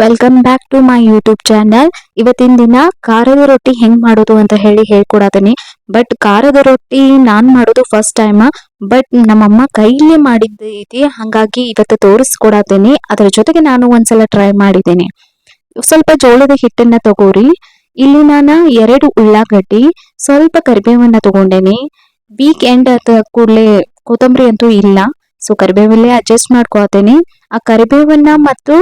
Welcome back to my YouTube channel ಇವತ್ತಿನ ದಿನ ಖಾರದ ರೊಟ್ಟಿ ಹೆಂಗ್ ಮಾಡೋದು ಅಂತ ಹೇಳಿ ಹೇಳ್ಕೊಡತೀನಿ. ಬಟ್ ಖಾರದ ರೊಟ್ಟಿ ನಾನ್ ಮಾಡೋದು ಫಸ್ಟ್ ಟೈಮ್ ಬಟ್ ನಮ್ಮಮ್ಮ ಕೈಲಿ ಮಾಡಿದ್ದು ಐತಿ ಹಂಗಾಗಿ ಇವತ್ತು ತೋರಿಸ್ಕೊಡತೀನಿ. ಅದರ ಜೊತೆಗೆ ನಾನು ಒಂದ್ಸಲ ಟ್ರೈ ಮಾಡಿದ್ದೀನಿ. ಸ್ವಲ್ಪ ಜೋಳದ ಹಿಟ್ಟನ್ನ ತಗೋರಿ. ಇಲ್ಲಿ ನಾನು ಎರಡು ಉಳ್ಳಾಗಡ್ಡಿ, ಸ್ವಲ್ಪ ಕರಿಬೇವನ್ನ ತಗೊಂಡೇನಿ. ವೀಕ್ ಎಂಡ್ ಆದ ಕೂಡಲೇ ಕೊತ್ತಂಬರಿ ಅಂತೂ ಇಲ್ಲ. ಸೊ ಕರಿಬೇವಲ್ಲೇ ಅಡ್ಜಸ್ಟ್ ಮಾಡ್ಕೊತೀನಿ ಆ ಕರಿಬೇವನ್ನ ಮತ್ತು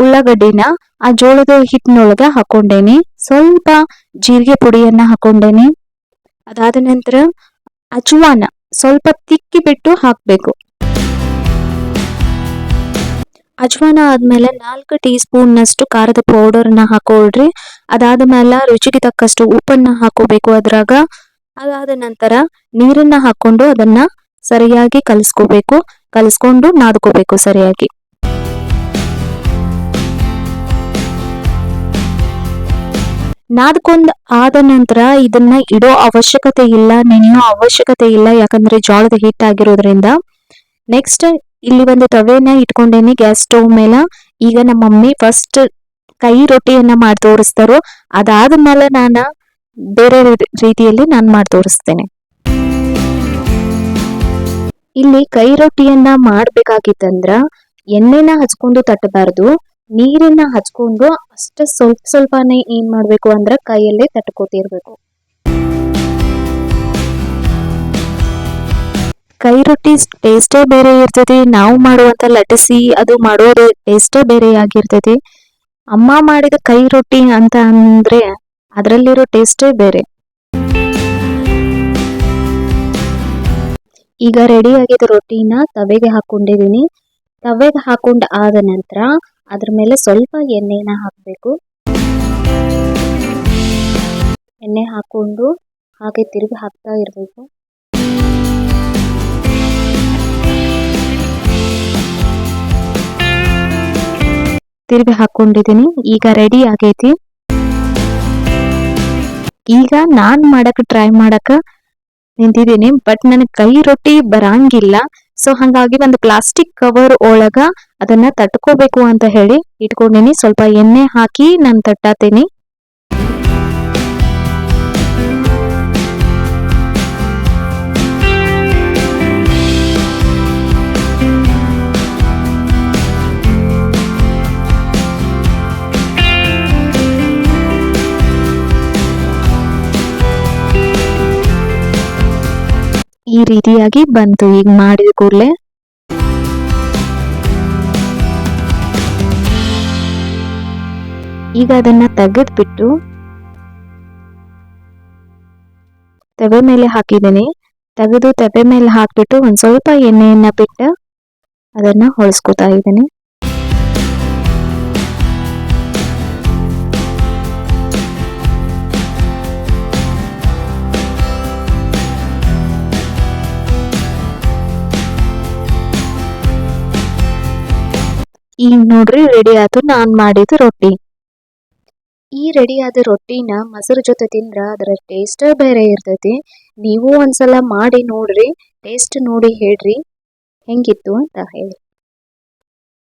ಉಳ್ಳಾಗಡ್ಡಿನ ಆ ಜೋಳದ ಹಿಟ್ಟಿನೊಳಗೆ ಹಾಕೊಂಡೇನಿ. ಸ್ವಲ್ಪ ಜೀರಿಗೆ ಪುಡಿಯನ್ನ ಹಾಕೊಂಡೇನಿ. ಅದಾದ ನಂತರ ಅಜುವಾನ ಸ್ವಲ್ಪ ತಿಕ್ಕಿ ಬಿಟ್ಟು ಹಾಕ್ಬೇಕು. ಅಜ್ವಾನ ಆದ್ಮೇಲೆ ನಾಲ್ಕು ಟೀ ಸ್ಪೂನ್ ನಷ್ಟು ಖಾರದ ಪೌಡರ್ನ ಹಾಕೊಳ್ರಿ. ಅದಾದ ಮೇಲೆ ರುಚಿಗೆ ತಕ್ಕಷ್ಟು ಉಪ್ಪನ್ನ ಹಾಕೋಬೇಕು ಅದ್ರಾಗ. ಅದಾದ ನಂತರ ನೀರನ್ನ ಹಾಕೊಂಡು ಅದನ್ನ ಸರಿಯಾಗಿ ಕಲಿಸ್ಕೋಬೇಕು. ಕಲಿಸ್ಕೊಂಡು ನಾದ್ಕೋಬೇಕು ಸರಿಯಾಗಿ. ನಾದ್ಕೊಂಡ್ ಆದ ನಂತರ ಇದನ್ನ ಇಡೋ ಅವಶ್ಯಕತೆ ಇಲ್ಲ, ನೆನೆಯೋ ಅವಶ್ಯಕತೆ ಇಲ್ಲ, ಯಾಕಂದ್ರೆ ಜೋಳದ ಹಿಟ್ಟಾಗಿರೋದ್ರಿಂದ ನೆಕ್ಸ್ಟ್ ಇಲ್ಲಿ ಒಂದು ತವೆನ ಇಟ್ಕೊಂಡೇನಿ ಗ್ಯಾಸ್ ಸ್ಟವ್ ಮೇಲೆ. ಈಗ ನಮ್ಮ ಮಮ್ಮಿ ಫಸ್ಟ್ ಕೈ ರೊಟ್ಟಿಯನ್ನ ಮಾಡಿ ತೋರಿಸ್ತಾರೋ. ಅದಾದ್ಮೇಲೆ ನಾನು ಬೇರೆ ರೀತಿಯಲ್ಲಿ ನಾನು ಮಾಡಿ ತೋರಿಸ್ತೇನೆ. ಇಲ್ಲಿ ಕೈ ರೊಟ್ಟಿಯನ್ನ ಮಾಡ್ಬೇಕಾಗಿತ್ತಂದ್ರ ಎಣ್ಣೆನ ಹಚ್ಕೊಂಡು ತಟ್ಟಬಾರ್ದು. ನೀರನ್ನ ಹಚ್ಕೊಂಡು ಅಷ್ಟ ಸ್ವಲ್ಪ ಸ್ವಲ್ಪನೇ ಏನ್ ಮಾಡ್ಬೇಕು ಅಂದ್ರೆ ಕೈಯಲ್ಲೇ ತಟ್ಕೋತಿರ್ಬೇಕು. ಕೈ ರೊಟ್ಟಿ ಟೇಸ್ಟೇ ಬೇರೆ ಇರ್ತೈತಿ. ನಾವು ಮಾಡುವಂತ ಲಟಸಿ ಅದು ಮಾಡೋದು ಟೇಸ್ಟೇ ಬೇರೆ ಆಗಿರ್ತೈತಿ. ಅಮ್ಮ ಮಾಡಿದ ಕೈ ರೊಟ್ಟಿ ಅಂತ ಅಂದ್ರೆ ಅದರಲ್ಲಿರೋ ಟೇಸ್ಟೇ ಬೇರೆ. ಈಗ ರೆಡಿ ಆಗಿದ ರೊಟ್ಟಿನ ತವೆಗೆ ಹಾಕೊಂಡಿದೀನಿ ತವೆಗೆ ಹಾಕೊಂಡ ಆದ ನಂತರ ಅದ್ರ ಮೇಲೆ ಸ್ವಲ್ಪ ಎಣ್ಣೆನ ಹಾಕಬೇಕು. ಎಣ್ಣೆ ಹಾಕೊಂಡು ಹಾಗೆ ತಿರುಗಿ ಹಾಕ್ತಾ ಇರಬೇಕು. ತಿರುಗಿ ಹಾಕೊಂಡಿದೀನಿ ಈಗ ರೆಡಿ ಆಗೈತಿ. ಈಗ ನಾನ್ ಮಾಡಕ್ ಟ್ರೈ ಮಾಡಕ ನಿಂತಿದ್ದೀನಿ. ಬಟ್ ನನಗೆ ಕೈ ರೊಟ್ಟಿ ಬರಂಗಿಲ್ಲ. ಸೊ ಹಂಗಾಗಿ ಒಂದು ಪ್ಲಾಸ್ಟಿಕ್ ಕವರ್ ಒಳಗ ಅದನ್ನ ತಟ್ಕೋಬೇಕು ಅಂತ ಹೇಳಿ ಇಟ್ಕೊಂಡಿನಿ. ಸ್ವಲ್ಪ ಎಣ್ಣೆ ಹಾಕಿ ನಾನು ತಟ್ಟಾತೀನಿ. ಈ ರೀತಿಯಾಗಿ ಬಂತು. ಈಗ ಮಾಡಿದ ಕೂಡಲೇ ಈಗ ಅದನ್ನ ತೆಗೆದ್ಬಿಟ್ಟು ತವೆ ಮೇಲೆ ಹಾಕಿದ್ದೀನಿ. ತೆಗೆದು ತವೆ ಮೇಲೆ ಹಾಕಿಬಿಟ್ಟು ಒಂದು ಸ್ವಲ್ಪ ಎಣ್ಣೆಯನ್ನ ಬಿಟ್ಟು ಅದನ್ನ ಹೊಳಸ್ಕೊತಾ ಇದ್ದೀನಿ. ಈಗ ನೋಡ್ರಿ ರೆಡಿ ಆಯ್ತು ನಾನು ಮಾಡಿದ ರೊಟ್ಟಿ. ಈ ರೆಡಿಯಾದ ರೊಟ್ಟಿನ ಮೊಸರು ಜೊತೆ ತಿಂದ್ರ ಅದರ ಟೇಸ್ಟ್ ಬೇರೆ ಇರ್ತೈತಿ. ನೀವು ಒಂದ್ಸಲ ಮಾಡಿ ನೋಡ್ರಿ ಟೇಸ್ಟ್ ನೋಡಿ ಹೇಳ್ರಿ. ಹೆಂಗಿತ್ತು ಅಂತ ಹೇಳಿ.